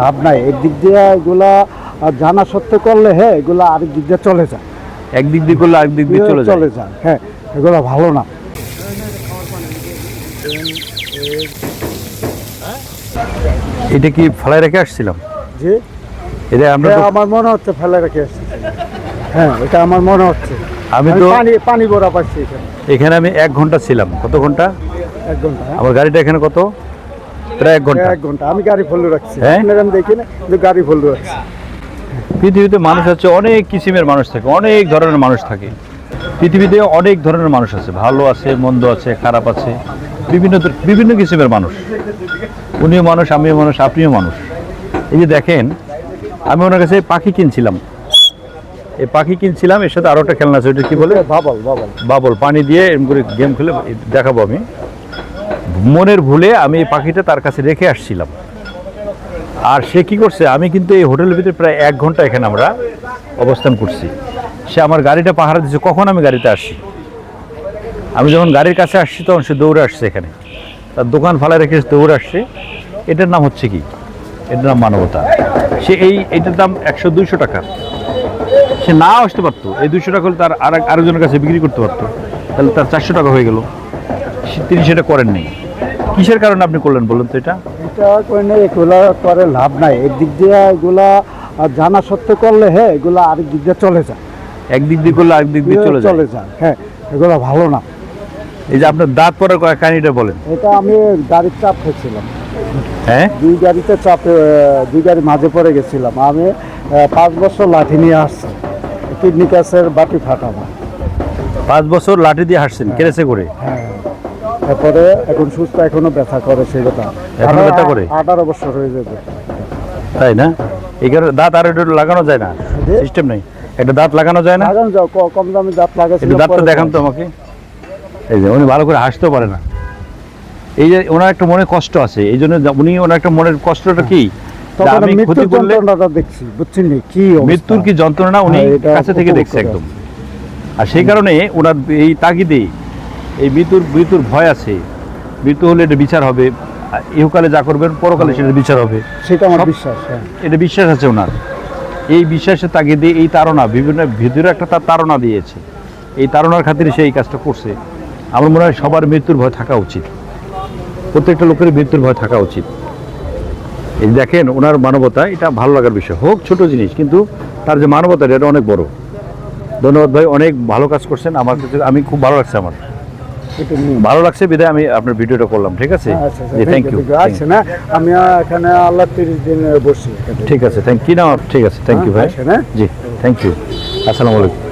লাভ নাই। একদিক দিয়ে এগুলা জানা সত্ত্বে করলে হ্যাঁ এগুলা আরেক দিক দিয়ে চলে যায়। একদিক দিয়ে করলে আরেক দিক দিয়ে চলে যায়। চলে যায় হ্যাঁ এগুলা ভালো না। এটা কি ফেলায় রেখে আসছিলাম? যে এটা আমরা আমার মনে হচ্ছে ফেলে রেখে আসছি। হ্যাঁ এটা আমার মনে হচ্ছে। আমি তো পানি পানি ভরা পাচ্ছি এখানে। এখানে আমি এক ঘণ্টা ছিলাম। কত ঘণ্টা? এক ঘণ্টা হ্যাঁ? আমার গাড়িটা এখানে কত? প্রায় এক ঘণ্টা। এক ঘণ্টা। আমি গাড়ি ফুল রাখছি। হ্যাঁ? আমি দেখি না কিন্তু গাড়ি ফুল রাখছি। পৃথিবীতে মানুষ আছে অনেক কিসিমের মানুষ থাকে অনেক ধরনের মানুষ থাকে। পৃথিবীতে অনেক ধরনের মানুষ আছে ভালো আছে মন্দ আছে খারাপ আছে বিভিন্ন বিভিন্ন কিসিমের মানুষ। উনিও মানুষ আমিও মানুষ আপনিও মানুষ। এই যে দেখেন আমি ওনার কাছে পাখি কিনছিলাম। এই পাখি কিনছিলাম এর সাথে আরও একটা খেলনা আছে ওইটা কি বলে? Bubble bubble. বাবল পানি দিয়ে এরকম করে গেম খেলে দেখাবো আমি। মনের ভুলে আমি এই পাখিটা তার কাছে রেখে আসছিলাম। আর সে কি করছে, আমি কিন্তু এই হোটেলের ভিতরে প্রায় এক ঘণ্টা এখানে আমরা অবস্থান করছি। সে আমার গাড়িটা পাহারা দিচ্ছে কখন আমি গাড়িতে আসছি? আমি যখন গাড়ির কাছে আসছি, তখন সে দৌড়ে আসছে এখানে। তার দোকান ফালা রেখে দৌড়ে আসছে। এটার নাম হচ্ছে কি? এটার নাম মানবতা। সে এই, এটার দাম একশো দুইশো টাকা। সে না আসতে পারতো। এই দুইশো টাকা হলে তার আর আরেকজনের কাছে বিক্রি করতে পারতো। তাহলে তার চারশো টাকা হয়ে গেল। তিনি সেটা করেননি। কিসের কারণে আপনি করলেন বলুন তো এটা? এটা করে এগুলা করে লাভ নাই। একদিক দিয়ে এগুলা জানা সত্ত্বে করলে হ্যাঁ এগুলা আরেক দিক দিয়ে চলে যায়। একদিক দিয়ে করলে আরেক দিক দিয়ে চলে যায়? চলে যায় হ্যাঁ এগুলা ভালো না। এই যে আপনার দাঁত পড়ার কা- কাহিনীটা বলেন। এটা আমি গাড়ির চাপ খেয়েছিলাম। হ্যাঁ? দুই গাড়িতে চাপে দুই গাড়ি মাঝে পড়ে গেছিলাম। আমি পাঁচ বছর লাঠি নিয়ে আসছি। কিডনি ক্যাসের বাটি ফাটানো। পাঁচ বছর লাঠি দিয়ে হাসছেন কেড়েছে করে? হ্যাঁ। তারপরে এখন সুস্থ এখনও ব্যথা করে সেই কথা এখনও ব্যথা করে? আঠারো বছর হয়ে যাবে তাই না? এই কারণে দাঁত আর একটু লাগানো যায় না? সিস্টেম নেই? একটা দাঁত লাগানো যায় না? লাগান যাও কম দামে দাঁত লাগাচ্ছিল একটু দাঁতটা দেখান তো আমাকে। এই যে উনি ভালো করে হাসতেও পারে না। এই যে ওনার একটা মনে কষ্ট আছে এই জন্য উনি ওনার একটা মনের কষ্টটা কি? আমি ক্ষতি মৃত্যুর করলে দেখছি বুঝছেন নি? কি মৃত্যুর কি যন্ত্রণা উনি হ্যাঁ, কাছে থেকে দেখছে একদম। আর সেই কারণে ওনার এই তাগিদে এই মৃত্যুর মৃত্যুর ভয় আছে। মৃত্যু হলে এটা বিচার হবে। ইহকালে যা করবেন পরকালে সেটা বিচার হবে। সেটা আমার বিশ্বাস হ্যাঁ। এটা বিশ্বাস আছে ওনার। এই বিশ্বাসের তাগিদে এই তাড়না বিভিন্ন ভিতরে একটা তার তাড়না দিয়েছে। এই তাড়নার খাতিরে সে এই কাজটা করছে। আমার মনে হয় সবার মৃত্যুর ভয় থাকা উচিত। প্রত্যেকটা লোকের মৃত্যুর ভয় থাকা উচিত। এই দেখেন ওনার মানবতা এটা ভালো লাগার বিষয়। হোক ছোট জিনিস কিন্তু তার যে মানবতা এটা অনেক বড়। ধন্যবাদ ভাই অনেক ভালো কাজ করছেন। আমার কাছে আমি খুব ভালো লাগছে আমার। ভালো লাগছে বিদায় আমি আপনার ভিডিওটা করলাম ঠিক আছে? আচ্ছা আচ্ছা জি থ্যাংক ইউ আচ্ছা না? আমি এখানে আল্লাহ তিরিশ দিন বসছি। ঠিক আছে থ্যাংক কি নাম? ঠিক আছে থ্যাংক ইউ ভাই। আচ্ছা জি থ্যাংক ইউ আসসালামু আলাইকুম।